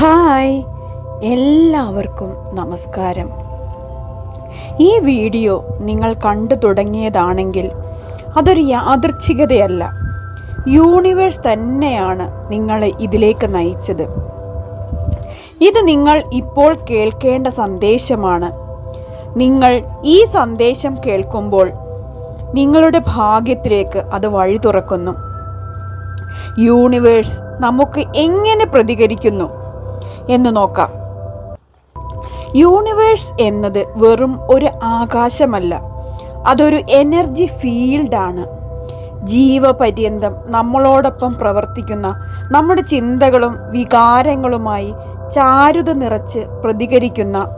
Hi. എല്ലാവർക്കും നമസ്കാരം. ഈ വീഡിയോ നിങ്ങൾ കണ്ടു തുടങ്ങിയതാണെങ്കിൽ അതൊരു യാദൃച്ഛികതയല്ല. യൂണിവേഴ്സ് തന്നെയാണ് നിങ്ങളെ ഇതിലേക്ക് നയിച്ചത്. ഇത് നിങ്ങൾ ഇപ്പോൾ കേൾക്കേണ്ട സന്ദേശമാണ്. നിങ്ങൾ ഈ സന്ദേശം കേൾക്കുമ്പോൾ നിങ്ങളുടെ ഭാഗ്യത്തിലേക്ക് അത് വഴി തുറക്കുന്നു യൂണിവേഴ്സ് നമുക്ക് എങ്ങനെ പ്രതികരിക്കുന്നു? എന്ന് നോക്കാം. യൂണിവേഴ്സ് എന്നത് വെറും ഒരു ആകാശമല്ല. അതൊരു എനർജി ഫീൽഡാണ് ജീവപര്യന്തം നമ്മളോടൊപ്പം പ്രവർത്തിക്കുന്ന നമ്മുടെ ചിന്തകളും വികാരങ്ങളുമായി ചാരുത നിറച്ച് പ്രതികരിക്കുന്ന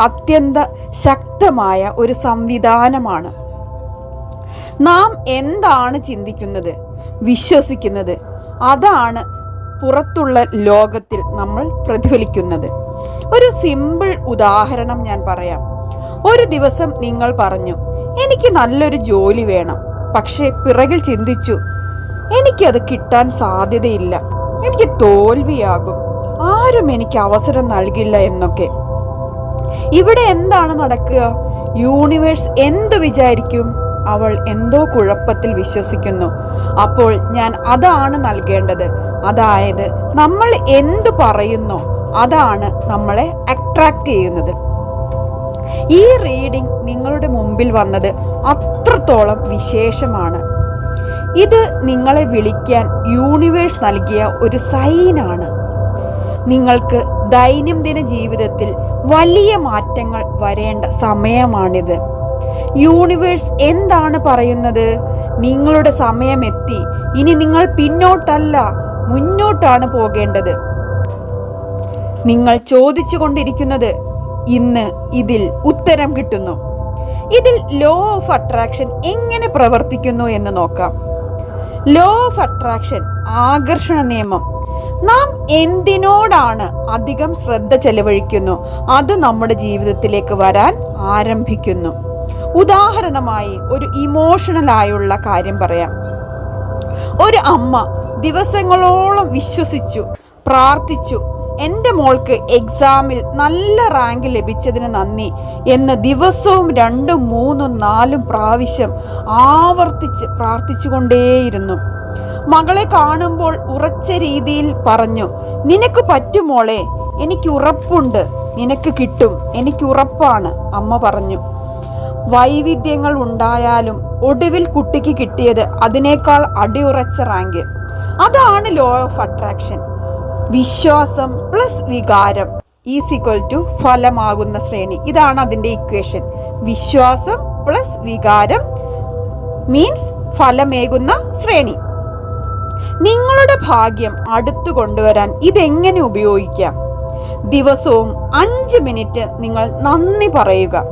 അത്യന്ത ശക്തമായ ഒരു സംവിധാനമാണ്. നാം എന്താണ് ചിന്തിക്കുന്നത്? വിശ്വസിക്കുന്നത്. അതാണ് പുറത്തുള്ള ലോകത്തിൽ നമ്മൾ പ്രതിഫലിക്കുന്നത്. ഒരു സിമ്പിൾ ഉദാഹരണം ഞാൻ പറയാം. ഒരു ദിവസം നിങ്ങൾ പറഞ്ഞു എനിക്ക് നല്ലൊരു ജോലി വേണം. പക്ഷേ പിറകിൽ ചിന്തിച്ചു എനിക്കത് കിട്ടാൻ സാധ്യതയില്ല. എനിക്ക് തോൽവിയാകും. ആരും എനിക്ക് അവസരം നൽകില്ല എന്നൊക്കെ. ഇവിടെ എന്താണ് നടക്കുക? യൂണിവേഴ്സ് എന്ത് വിചാരിക്കും? അവൾ എന്തോ കുഴപ്പത്തിൽ വിശ്വസിക്കുന്നു. അപ്പോൾ ഞാൻ അതാണ് നൽകേണ്ടത്. അതായത് നമ്മൾ എന്തു പറയുന്നോ അതാണ് നമ്മളെ അട്രാക്റ്റ് ചെയ്യുന്നത്. ഈ റീഡിംഗ് നിങ്ങളുടെ മുമ്പിൽ വന്നത് അത്രത്തോളം വിശേഷമാണ്. ഇത് നിങ്ങളെ വിളിക്കാൻ യൂണിവേഴ്സ് നൽകിയ ഒരു സൈനാണ് നിങ്ങൾക്ക് ദൈനംദിന ജീവിതത്തിൽ വലിയ മാറ്റങ്ങൾ വരേണ്ട സമയമാണിത്. യൂണിവേഴ്സ് എന്താണ് പറയുന്നത്? നിങ്ങളുടെ സമയമെത്തി. ഇനി നിങ്ങൾ പിന്നോട്ടല്ല. മുന്നോട്ടാണ് പോകേണ്ടത്. നിങ്ങൾ ചോദിച്ചു കൊണ്ടിരിക്കുന്നത് ഇന്ന് ഇതിൽ ഉത്തരം കിട്ടുന്നു. ഇതിൽ ലോ ഓഫ് അട്രാക്ഷൻ എങ്ങനെ പ്രവർത്തിക്കുന്നു എന്ന് നോക്കാം. ലോ ഓഫ് അട്രാക്ഷൻ ആകർഷണ നിയമം. നാം എന്തിനോടാണ് അധികം ശ്രദ്ധ ചെലവഴിക്കുന്നു? അത് നമ്മുടെ ജീവിതത്തിലേക്ക് വരാൻ ആരംഭിക്കുന്നു. ഉദാഹരണമായി ഒരു ഇമോഷണലായുള്ള കാര്യം പറയാം. ഒരു അമ്മ ദിവസങ്ങളോളം വിശ്വസിച്ചു പ്രാർത്ഥിച്ചു. എന്റെ മോൾക്ക് എക്സാമിൽ നല്ല റാങ്ക് ലഭിച്ചതിന് നന്ദി എന്ന് ദിവസവും രണ്ടും മൂന്നും നാലും പ്രാവശ്യം ആവർത്തിച്ച് പ്രാർത്ഥിച്ചുകൊണ്ടേയിരുന്നു. മകളെ കാണുമ്പോൾ ഉറച്ച രീതിയിൽ പറഞ്ഞു നിനക്ക് പറ്റുമോളെ എനിക്ക് ഉറപ്പുണ്ട് നിനക്ക് കിട്ടും എനിക്ക് ഉറപ്പാണ് അമ്മ പറഞ്ഞു. വൈവിധ്യങ്ങൾ ഉണ്ടായാലും ഒടുവിൽ കുട്ടിക്ക് കിട്ടിയത് അതിനേക്കാൾ അടിയുറച്ച റാങ്ക് അതാണ് ലോ ഓഫ് അട്രാക്ഷൻ വിശ്വാസം പ്ലസ് വികാരം ഈസ് ഈക്വൽ ടു ഫലമാകുന്ന ശ്രേണി. ഇതാണ് അതിന്റെ ഇക്വേഷൻ വിശ്വാസം പ്ലസ് വികാരം മീൻസ് ഫലമേകുന്ന ശ്രേണി. നിങ്ങളുടെ ഭാഗ്യം അടുത്തു കൊണ്ടുവരാൻ ഇതെങ്ങനെ ഉപയോഗിക്കാം? ദിവസവും അഞ്ച് മിനിറ്റ് നിങ്ങൾ നന്ദി പറയുക.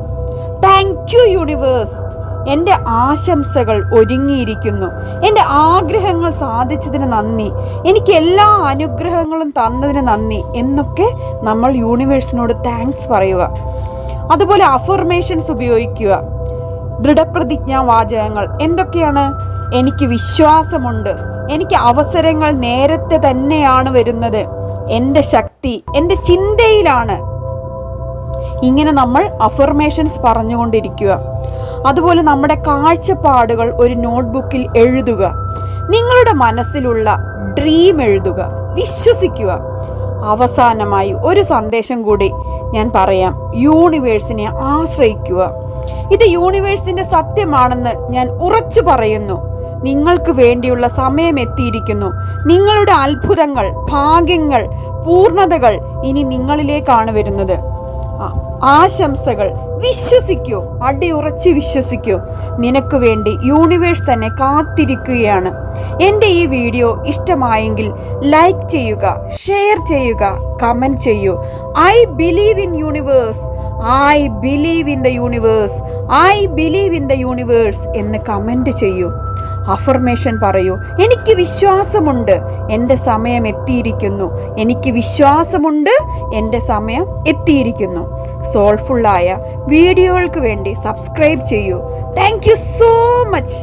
താങ്ക് യു യൂണിവേഴ്സ് എന്റെ ആശംസകൾ ഒരുങ്ങിയിരിക്കുന്നു. എന്റെ ആഗ്രഹങ്ങൾ സാധിച്ചതിന് നന്ദി. എനിക്ക് എല്ലാ അനുഗ്രഹങ്ങളും തന്നതിന് നന്ദി എന്നൊക്കെ നമ്മൾ യൂണിവേഴ്സിനോട് താങ്ക്സ് പറയുക. അതുപോലെ അഫർമേഷൻസ് ഉപയോഗിക്കുക. ദൃഢപ്രതിജ്ഞാ വാചകങ്ങൾ എന്തൊക്കെയാണ്? എനിക്ക് വിശ്വാസമുണ്ട്. എനിക്ക് അവസരങ്ങൾ നേരത്തെ തന്നെയാണ് വരുന്നത്. എന്റെ ശക്തി എന്റെ ചിന്തയിലാണ്. ഇങ്ങനെ നമ്മൾ അഫർമേഷൻസ് പറഞ്ഞുകൊണ്ടിരിക്കുക. അതുപോലെ നമ്മുടെ കാഴ്ചപ്പാടുകൾ ഒരു നോട്ട്ബുക്കിൽ എഴുതുക. നിങ്ങളുടെ മനസ്സിലുള്ള ഡ്രീം എഴുതുക. വിശ്വസിക്കുക. അവസാനമായി ഒരു സന്ദേശം കൂടി ഞാൻ പറയാം. യൂണിവേഴ്സിനെ ആശ്രയിക്കുക. ഇത് യൂണിവേഴ്സിന്റെ സത്യമാണെന്ന് ഞാൻ ഉറച്ചു പറയുന്നു. നിങ്ങൾക്ക് വേണ്ടിയുള്ള സമയം എത്തിയിരിക്കുന്നു. നിങ്ങളുടെ അത്ഭുതങ്ങൾ ഭാഗ്യങ്ങൾ പൂർണതകൾ ഇനി നിങ്ങളിലേക്കാണ് വരുന്നത്. ആശംസകൾ വിശ്വസിക്കൂ അടിയുറച്ച് വിശ്വസിക്കൂ. നിനക്ക് വേണ്ടി യൂണിവേഴ്സ് തന്നെ കാത്തിരിക്കുകയാണ്. എന്റെ ഈ വീഡിയോ ഇഷ്ടമായെങ്കിൽ ലൈക്ക് ചെയ്യുക ഷെയർ ചെയ്യുക കമന്റ് ചെയ്യൂ. I believe in universe I believe in the universe I believe in the universe എന്ന് കമന്റ് ചെയ്യൂ. അഫർമേഷൻ പറയൂ. എനിക്ക് വിശ്വാസമുണ്ട്. എന്റെ സമയം എത്തിയിരിക്കുന്നു. എനിക്ക് വിശ്വാസമുണ്ട്. എന്റെ സമയം എത്തിയിരിക്കുന്നു. സോൾഫുള്ളായ വീഡിയോകൾക്ക് വേണ്ടി സബ്സ്ക്രൈബ് ചെയ്യൂ. Thank you so much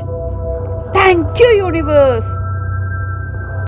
thank you universe